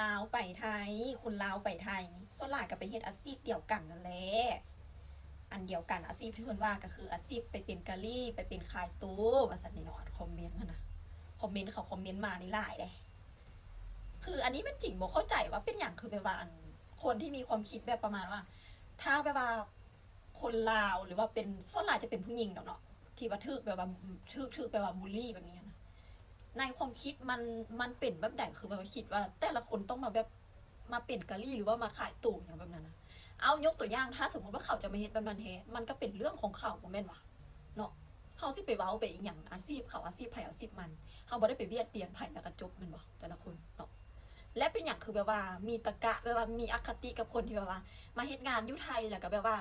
ลาวไปไทย คนลาวไปไทยส่วนหลายก็ไปเฮ็ดอาชีพเดียวกันนั่นแหละอันเดียวกันอาชีพที่เพิ่อนว่าก็คืออาชีพไปเป็นกะลี่ไปเป็นขายตู้ว่าซั่นนี่เนะคอมเมนต์นะคอมเมนต์เขาคอมเมนต์มานี่หลายเลยคืออันนี้มันจริงบ่เข้าใจว่าเป็นอย่างคือแบบว่าคนที่มีความคิดแบบประมาณว่า ถ้าแบบว่าคนลาวหรือว่าเป็นส่วนหลายจะเป็นผู้หญิงเนาะเนาะที่ว่าทึกแบบว่าทึกทึกแบบว่าบูลลี่แบบนี้ ในความคิดมันมันเป็นแบบไหนคือแบบว่าคิดว่า แต่ละคนต้องมาแบบมาเป็นกะลี่หรือว่ามาขายตู่อย่างแบบนั้นนะเอายกตัวอย่างถ้าสมมติว่าเขาจะมาเฮ็ดแบบนั้นเฮมันก็เป็นเรื่องของเขาบ่แม่นวะเนาะเขาสิไปเว้าไปอีหยังอาชีพเขาอาชีพไผอาชีพมันเขาบ่ได้ไปเวียดเปลี่ยนไผแล้วก็จบม่นบ่แต่ละคนเนาะและเป็นอย่างคือแบบว่ามีตะกะแบบว่ามีอคติกับคนที่แบบว่า มาเฮ็ดงานยู่ไทยแล้วก็แบบว่า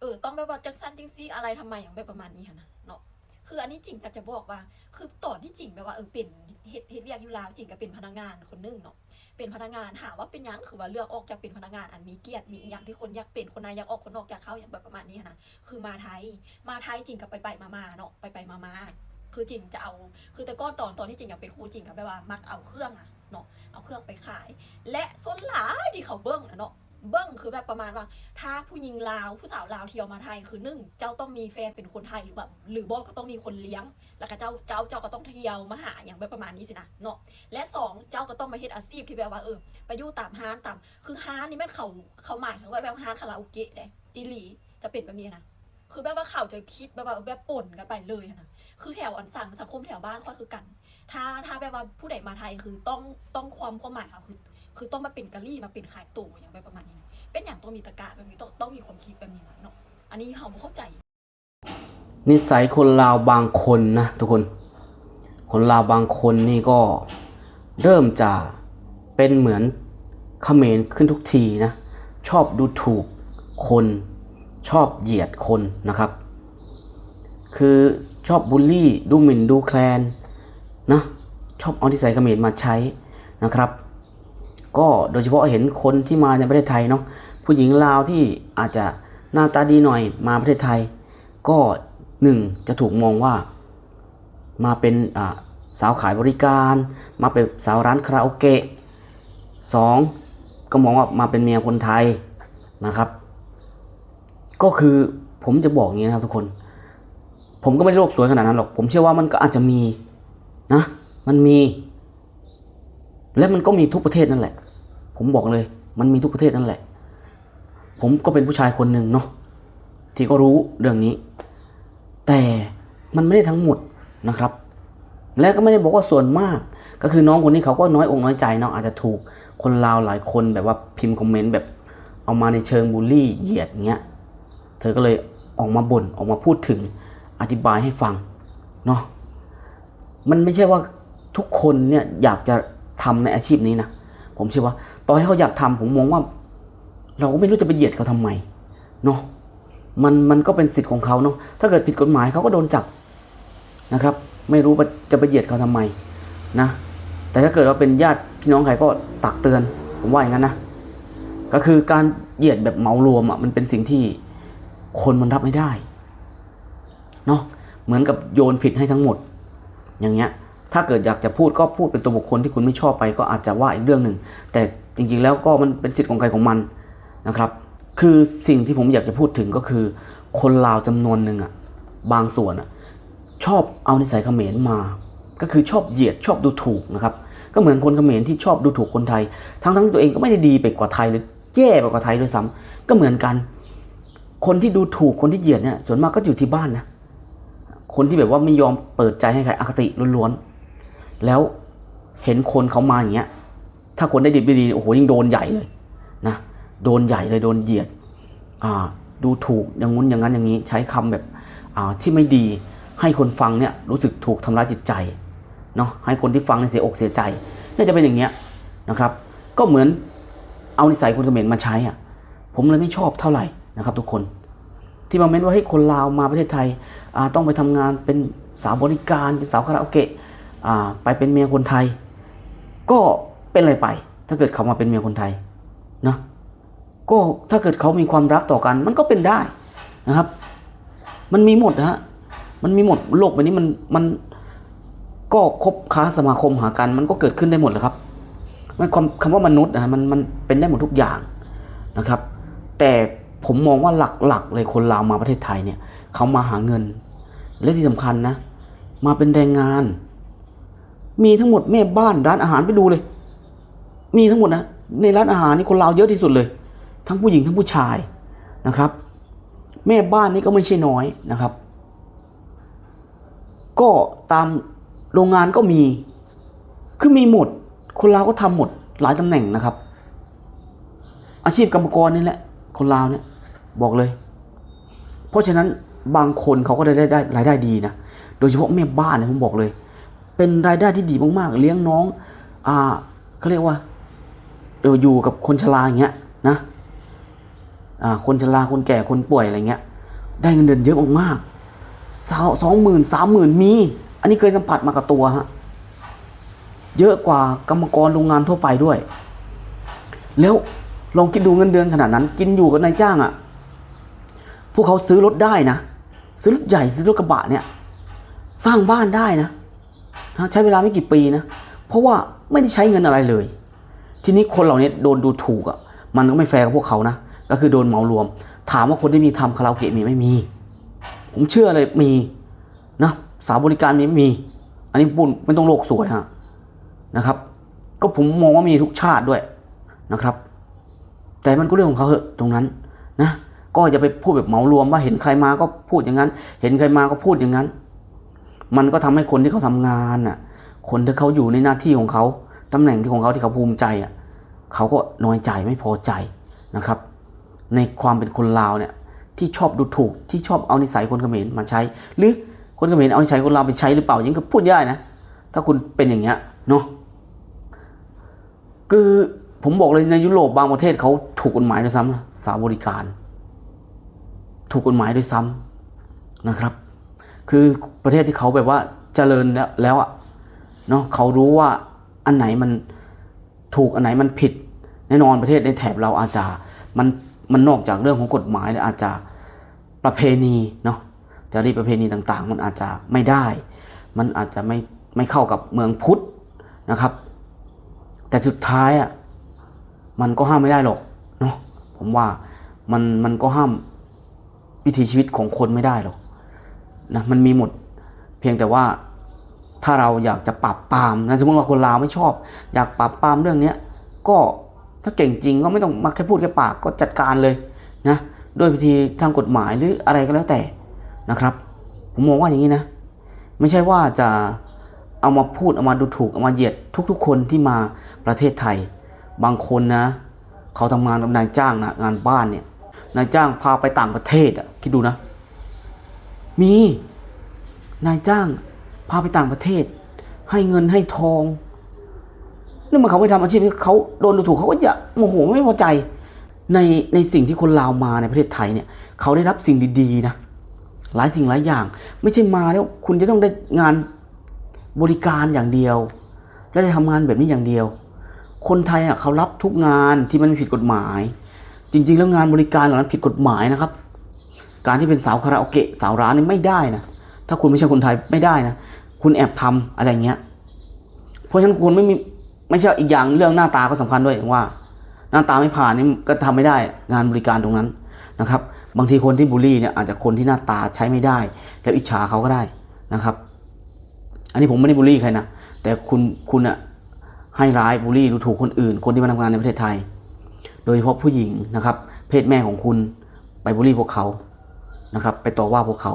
เออต้องแบบว่าจังซั่นจังซี่อะไรทำไมอย่างแบบประมาณนี้นะเนาะ คืออันนี้จริงก็จะบอกว่า คือตอนที่จริงแบบว่าเออเป็นเฮ็ดเฮ็ดเรียกอยู่ลาวจริงก็เป็นพนักงานคนหนึงเนาะเป็นพนักงานหาว่าเป็นยังคือว่าเลือกออกจากเป็นพนักงานอันมีเกียรติมีอย่างที่คนอยากเป็นคนนายอยากออกคนนอกอยากเข้าอย่างแบบประมาณนี้นะคือมาไทยมาไทยจริงกับไปไปมามาเนาะไปไปมามาคือจริงจะเอา คือแต่ก้อนตอนตอนที่จริงอยากเป็นครูจริงกับแบบว่ามักเอาเครื่องอะเนาะเอาเครื่องไปขาย และส่วนหลายที่เขาเบิ้งนะเนาะ เบิ้งคือแบบประมาณว่า ถ้าผู้หญิงลาวผู้สาวลาวเที่ยวมาไทยคือหนึ่งเจ้าต้องมีแฟนเป็นคนไทยหรือแบบหรือบอกก็ต้องมีคนเลี้ยง แล้วก็เจ้าเจ้าเจ้าก็ต้องเที่ยวมาหาอย่างแบบประมาณนี้สินะเนาะและสองเจ้าก็ต้องมาเฮ็ดอาชีพที่แบบว่าเออไปอยู่ตามห้านตามคือห้านนี่แม่นเขาเขาหมายถึงว่าแบบห้านคาราโอเกะเลยอีหลีจะเป็นแบบนี้นะคือแบบว่าเขาจะคิดแบบว่าแบบป่นกันไปเลยนะคือแถวอันสั่งสังคมแถวบ้านค่อยคือกัน ถ้าถ้าแบบว่าผู้ใดมาไทยคือต้องต้องความความหมายเขาคือ คือต้องมาเป็นกะลี่มาเป็นขายตู่อย่างแบบประมาณนี้ เป็นอย่างต้องมีตะกะแบบนี้ต้องต้องมีความคิดแบบนี้นเนาะอันนี้เขาไม่เข้าใจ นิสัยคนลาวบางคนนะทุกคน คนลาวบางคนนี่ก็เริ่มจะเป็นเหมือนเขมรขึ้นทุกทีนะชอบดูถูกคนชอบเหยียดคนนะครับ คือชอบบูลลี่ดูหมิ่นดูแคลนนะชอบเอานิสัยเขมรมาใช้นะครับ ก็โดยเฉพาะเห็นคนที่มาในประเทศไทยเนาะผู้หญิงลาวที่อาจจะหน้าตาดีหน่อยมาประเทศไทย ก็หนึ่งจะถูกมองว่ามาเป็นสาวขายบริการ มาเป็นสาวร้านคาราโอเกะสองก็มองว่ามาเป็นเมียคนไทยนะครับ ก็คือผมจะบอกอย่างนี้นะครับทุกคน ผมก็ไม่ได้โลกสวยขนาดนั้นหรอก ผมเชื่อว่ามันก็อาจจะมีนะ มันมี และมันก็มีทุกประเทศนั่นแหละ ผมบอกเลย มันมีทุกประเทศนั่นแหละ ผมก็เป็นผู้ชายคนหนึ่งเนาะที่ก็รู้เรื่องนี้ แต่มันไม่ได้ทั้งหมดนะครับ และก็ไม่ได้บอกว่าส่วนมาก ก็คือน้องคนนี้เขาก็น้อยอกน้อยใจเนาะอาจจะถูกคนลาวหลายคนแบบว่าพิมพ์คอมเมนต์แบบเอามาในเชิงบูลลี่เหยียดเงี้ยเธอก็เลยออกมาบ่นออกมาพูดถึงอธิบายให้ฟังเนาะมันไม่ใช่ว่าทุกคนเนี่ยอยากจะทำในอาชีพนี้นะ ผมเชื่อว่าต่อให้เขาอยากทำผมมองว่า เราก็ไม่รู้จะไปเหยียดเขาทำไมเนาะมันมันก็เป็นสิทธิ์ของเขาเนาะถ้าเกิดผิดกฎหมายเขาก็โดนจับนะครับ ไม่รู้จะไปเหยียดเขาทำไมนะแต่ถ้าเกิดว่าเป็นญาติพี่น้องใครก็ตักเตือน ผมว่าอย่างนั้นนะก็คือการเหยียดแบบเหมารวมอะมันเป็นสิ่งที่คนมันรับไม่ได้เนาะเหมือนกับโยนผิดให้ทั้งหมด อย่างเงี้ย ถ้าเกิดอยากจะพูดก็พูดเป็นตัวบุคคลที่คุณไม่ชอบไปก็อาจจะว่าอีกเรื่องหนึ่ง แต่จริงๆแล้วก็มันเป็นสิทธิ์ของใครของมันนะครับ คือสิ่งที่ผมอยากจะพูดถึงก็คือ คนลาวจำนวนหนึ่งอะบางส่วนอะชอบเอานิสัยเขมรมา ก็คือชอบเหยียดชอบดูถูกนะครับ ก็เหมือนคนเขมรที่ชอบดูถูกคนไทย ทั้งทั้งๆที่ตัวเองก็ไม่ได้ดีไปกว่าไทยหรือแย่ไปกว่าไทยด้วยซ้ำก็เหมือนกัน คนที่ดูถูกคนที่เหยียดเนี่ยส่วนมากก็อยู่ที่บ้านนะคนที่แบบว่าไม่ยอมเปิดใจให้ใครอคติล้วนๆ แล้วเห็นคนเขามาอย่างเงี้ย ถ้าคนได้ดีไม่ดีโอ้โหยิ่งโดนใหญ่เลยนะ โดนใหญ่เลยโดนเหยียดอ่าดูถูกอย่างงู้นอย่างนั้นอย่างนี้ ใช้คำแบบอ่าที่ไม่ดีให้คนฟังเนี่ยรู้สึกถูกทำร้ายจิตใจเนาะให้คนที่ฟังเสียอกเสียใจเนี่ยจะเป็นอย่างเงี้ยนะครับ ก็เหมือนเอานิสัยคนเขมรมาใช้อะผมเลยไม่ชอบเท่าไหร่นะครับ ทุกคนที่มาเม้นว่าให้คนลาวมาประเทศไทยอ่าต้องไปทำงานเป็นสาวบริการเป็นสาวคาราโอเกะ ไปเป็นเมียคนไทย ก็เป็นอะไรไป ถ้าเกิดเขามาเป็นเมียคนไทยนะก็ถ้าเกิดเขามีความรักต่อกัน มันก็เป็นได้นะครับ มันมีหมดนะฮะมันมีหมดโลกใบนี้มันมันก็คบค้าสมาคมหากันมันก็เกิดขึ้นได้หมดแหละครับมันความคำว่ามนุษย์นะมันมันเป็นได้หมดทุกอย่างนะครับ แต่ผมมองว่าหลักๆเลยคนลาวมาประเทศไทยเนี่ยเขามาหาเงิน และที่สำคัญนะ มาเป็นแรงงาน มีทั้งหมดแม่บ้านร้านอาหารไปดูเลย มีทั้งหมดนะในร้านอาหารนี่คนลาวเยอะที่สุดเลย ทั้งผู้หญิงทั้งผู้ชายนะครับ แม่บ้านนี่ก็ไม่ใช่น้อยนะครับ ก็ตามโรงงานก็มี คือมีหมด คนลาวก็ทำหมดหลายตำแหน่งนะครับ อาชีพกรรมกรนี่แหละคนลาวเนี่ยบอกเลย เพราะฉะนั้นบางคนเขาก็ได้ได้ได้รายได้ดีนะ โดยเฉพาะแม่บ้านเนี่ยผมบอกเลย เป็นรายได้ที่ดีมากๆ เลี้ยงน้อง อ่าเขาเรียกว่าเอออยู่กับคนชราอย่างเงี้ยนะ อ่า คนชราคนแก่คนป่วยอะไรเงี้ย ได้เงินเดือนเยอะมากๆสาวสองหมื่นสามหมื่นมี อันนี้เคยสัมผัสมากับตัวฮะ เยอะกว่ากรรมกรโรงงานทั่วไปด้วย แล้วลองคิดดูเงินเดือนขนาดนั้น กินอยู่กับนายจ้างอะ่ะ พวกเขาซื้อรถได้นะ ซื้อรถใหญ่ซื้อรถกระบะเนี่ย สร้างบ้านได้นะ นะใช้เวลาไม่กี่ปีนะ เพราะว่าไม่ได้ใช้เงินอะไรเลย ทีนี้คนเหล่านี้โดนดูถูกอะ่ะ มันก็ไม่แฟร์กับพวกเขานะ ก็คือโดนเหมารวม ถามว่าคนที่มีทำคาราโอเกะมีไม่มี ผมเชื่อเลยมีนะสาวบริการมีมี อันนี้ปุ่นไม่ต้องโลกสวยฮะนะครับ ก็ผมมองว่ามีทุกชาติด้วยนะครับ แต่มันก็เรื่องของเขาเหอะตรงนั้นนะ ก็อย่าไปพูดแบบเหมารวมว่าเห็นใครมาก็พูดอย่างนั้น เห็นใครมาก็พูดอย่างนั้น มันก็ทำให้คนที่เขาทำงานน่ะ คนที่เขาอยู่ในหน้าที่ของเขาตำแหน่งที่ของเขาที่เขาภูมิใจอะเขาก็น้อยใจไม่พอใจนะครับ ในความเป็นคนลาวเนี่ยที่ชอบดูถูกที่ชอบเอานิสัยคนเขมรมาใช้ หรือคนเขมรเอานิสัยคนลาวไปใช้หรือเปล่ายังก็พูดยากนะ ถ้าคุณเป็นอย่างเงี้ยเนาะคือผมบอกเลยในยุโรปบางประเทศเขาถูกกฎหมายด้วยซ้ำนะสาวบริการ ถูกกฎหมายด้วยซ้ำนะครับ คือประเทศที่เขาแบบว่าเจริญแล้วแล้วอะเนาะเขารู้ว่าอันไหนมันถูกอันไหนมันผิดแน่นอนประเทศในแถบเราอาจจะมันมันนอกจากเรื่องของกฎหมายแล้วอาจจะประเพณีเนาะจารีตประเพณีต่างๆ มันอาจจะไม่ได้ มันอาจจะไม่ไม่เข้ากับเมืองพุทธนะครับ แต่สุดท้ายอะมันก็ห้ามไม่ได้หรอกเนาะผมว่ามันมันก็ห้ามวิถีชีวิตของคนไม่ได้หรอก นะมันมีหมด เพียงแต่ว่าถ้าเราอยากจะปรับปรามนะสมมติว่าคนลาวไม่ชอบ อยากปรับปรามเรื่องนี้ก็ถ้าเก่งจริงก็ไม่ต้องมาแค่พูดแค่ปากก็จัดการเลยนะด้วยวิธีทางกฎหมายหรืออะไรก็แล้วแต่นะครับ ผมมองว่าอย่างนี้นะ ไม่ใช่ว่าจะเอามาพูดเอามาดูถูกเอามาเหยียดทุก ๆ คนที่มาประเทศไทย บางคนนะ เขาทำงานกับนายจ้างนะงานบ้านเนี่ยนายจ้างพาไปต่างประเทศอะคิดดูนะ มี นายจ้าง พาไปต่างประเทศ ให้เงินให้ทองนี่มันเขาไปทำอาชีพนี้เขาโดนดูถูกเขาก็จะโมโหไม่พอใจ ในในสิ่งที่คนลาวมาในประเทศไทยเนี่ย เขาได้รับสิ่งดีๆนะหลายสิ่งหลายอย่าง ไม่ใช่มาแล้วคุณจะต้องได้งานบริการอย่างเดียว จะได้ทำงานแบบนี้อย่างเดียว คนไทยอะเขารับทุกงานที่มันผิดกฎหมาย จริง ๆ แล้วงานบริการเหล่านั้นผิดกฎหมายนะครับ การที่เป็นสาวคาราโอเกะสาวร้านนี่ไม่ได้นะ ถ้าคุณไม่ใช่คนไทยไม่ได้นะ คุณแอบทำอะไรเงี้ย เพราะฉะนั้นคุณไม่มีไม่ใช่อีกอย่างเรื่องหน้าตาก็สำคัญด้วยว่า หน้าตาไม่ผ่านนี่ก็ทำไม่ได้งานบริการตรงนั้นนะครับ บางทีคนที่บูลลี่เนี่ยอาจจะคนที่หน้าตาใช้ไม่ได้ แล้วอิจฉาเขาก็ได้นะครับ อันนี้ผมไม่ได้บูลลี่ใครนะแต่คุณคุณอะให้ร้ายบูลลี่ดูถูกคนอื่น คนที่มาทำงานในประเทศไทย โดยเฉพาะผู้หญิงนะครับ เพศแม่ของคุณไปบูลลี่พวกเขา นะครับ ไปต่อว่าพวกเขา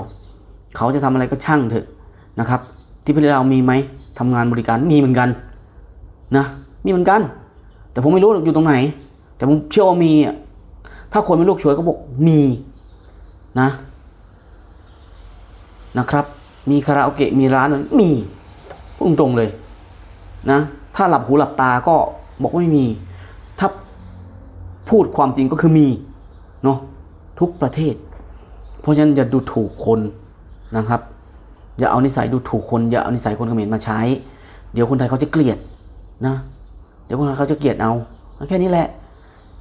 เขาจะทำอะไรก็ช่างเถอะนะครับ ที่ประเทศเรามีไหมทำงานบริการมีเหมือนกันนะมีเหมือนกัน แต่ผมไม่รู้อยู่ตรงไหน แต่ผมเชื่อว่ามีอะถ้าคนไม่ลูกช่วยก็บอกมีนะนะครับ มีคาราโอเกะมีร้านนั้นมีพูดตรงเลยนะถ้าหลับหูหลับตาก็บอกไม่มี ถ้าพูดความจริงก็คือมีเนาะทุกประเทศ เพราะฉะนั้นอย่าดูถูกคนนะครับ อย่าเอานิสัยดูถูกคน อย่าเอานิสัยคนเขมรมาใช้ เดี๋ยวคนไทยเขาจะเกลียดนะ เดี๋ยวคนไทยเขาจะเกลียดเอาแค่นี้แหละ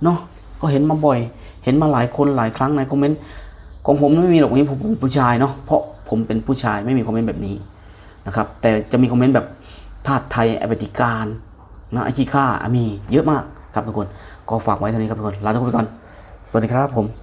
เนาะก็เห็นมาบ่อย เห็นมาหลายคนหลายครั้งในคอมเมนต์ของผมไม่มีหรอกนี้ผมผู้ชายเนาะเพราะผมเป็นผู้ชายไม่มีคอมเมนต์แบบนี้นะครับ แต่จะมีคอมเมนต์แบบพาดไทยแอปติการนะไอ้ขี้ข้ามีเยอะมากครับทุกคน ก็ฝากไว้เท่านี้ครับทุกคนลาทุกคนไปก่อน สวัสดีครับผม